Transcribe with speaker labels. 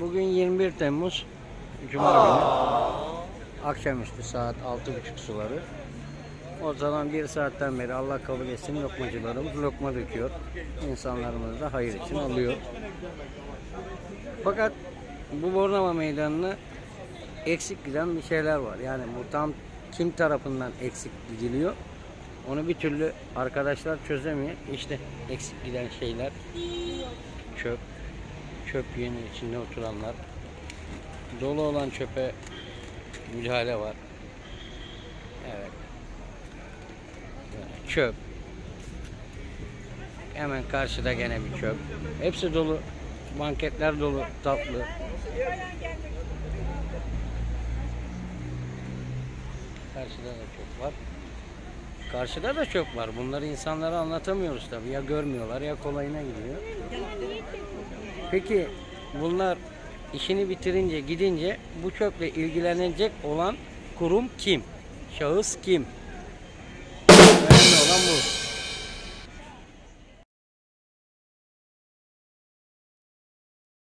Speaker 1: Bugün 21 Temmuz Cuma günü. Akşamüstü saat 6.30 suları. O zaman bir saatten beri Allah kabul etsin lokmacılarımız lokma döküyor. İnsanlarımız da hayır için alıyor. Fakat bu Bornova Meydanı'na eksik giden bir şeyler var. Yani bu tam kim tarafından eksik gidiliyor? Onu bir türlü arkadaşlar çözemiyor. İşte eksik giden şeyler çöp, çöp yeni içinde oturanlar, dolu olan çöpe müdahale var. Evet. Çöp. Hemen karşıda gene bir çöp. Hepsi dolu. Banketler dolu, tatlı. Karşıda da çöp var. Karşıda da çöp var. Bunları insanlara anlatamıyoruz tabii. Ya görmüyorlar ya kolayına gidiyor. Peki bunlar işini bitirince gidince bu çöple ilgilenecek olan kurum kim? Şahıs kim?